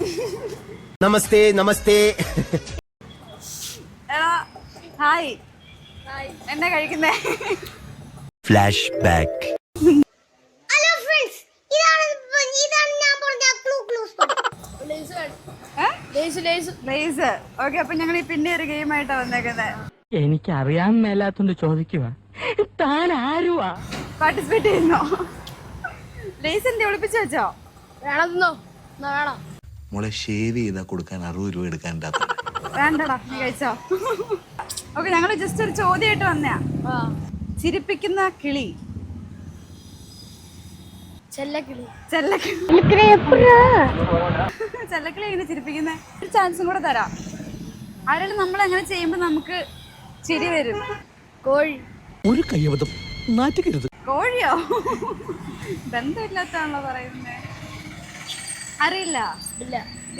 നമസ്തേ നമസ്തേ. Hi. എന്താ കഴിക്കുന്നേ? Flash back hello friends ഇതാണ് ഇതാണ് ഞാൻ പറഞ്ഞ ക്ലൂ ക്ലൂ ലേസ് ഓക്കെ അപ്പൊ ഞങ്ങൾ ഈ പിന്നെ ഒരു ഗെയിം ആയിട്ടാ വന്നേക്കുന്നത് എനിക്ക് അറിയാൻ മേലാത്തോണ്ട് ചോദിക്കുക താൻ ആരുവാ? പാർട്ടിസിപ്പേറ്റ് ചെയ്യുന്നോ? ലേസ് എന്ത് ഒളിപ്പിച്ചു വെച്ചോ? മോളെ ഷേവ് ചെയ്താൽ കൊടുക്കാൻ അറുപത് രൂപ എടുക്കാൻ വേണ്ടടാ നീ കഴിച്ചോ. ഓക്കെ ഞങ്ങൾ ജസ്റ്റ് ഒരു ചോദ്യമായിട്ട് വന്നയാ. ചിരിപ്പിക്കുന്ന കിളി. ചെല്ലക്കിളി. ചെല്ലക്കിളി. എങ്ങനെ ചിരിപ്പിക്കുന്നേ? ഒരു ചാൻസും കൂടെ തരാം. ആരെങ്കിലും നമ്മൾ അങ്ങനെ ചെയ്യുമ്പോ നമുക്ക് ചിരി വരും. കോഴി. ഒരു കയ്യബദ്ധം നാറ്റുകരുത്. കോഴിയോ? ബന്ധമില്ലാത്താണല്ലോ പറയുന്നേ. അറിയില്ല. ഇല്ല.